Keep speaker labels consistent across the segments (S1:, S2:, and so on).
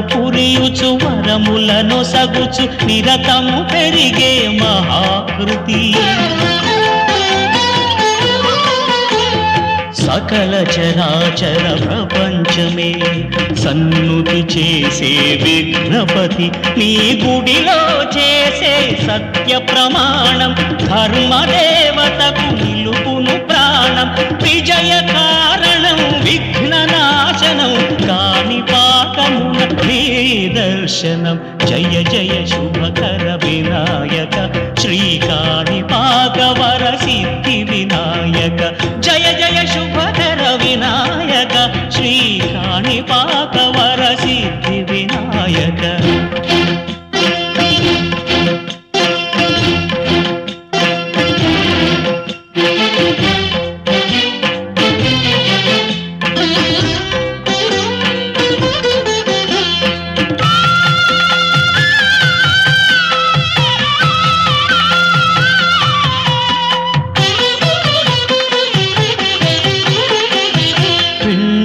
S1: పురియుచు వరములను సగుచు నిరతము పెరిగే మహాకృతి. సకల చరాచర ప్రపంచమే సన్నుతి చేసే విఘ్నపతి నీ గుడిలో చేసే సత్య ప్రమాణం ధర్మదేవతకు దర్శనం జయ జయ శుభకర వినాయక శ్రీకాణి పాకవర సిద్ధి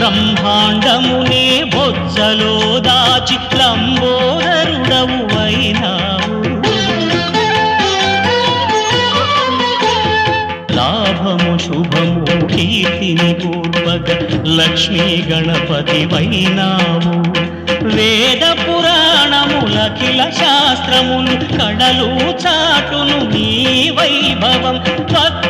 S1: బ్రహ్మాండమునే బొజ్జలో దాచి లంబోదరుడవు అయినావు. లాభము శుభము కీర్తిని పూర్వక లక్ష్మీ గణపతి వైనావు వేద పురాణములఖిల శాస్త్రమును కడలు చాటును నీ వైభవం భక్తి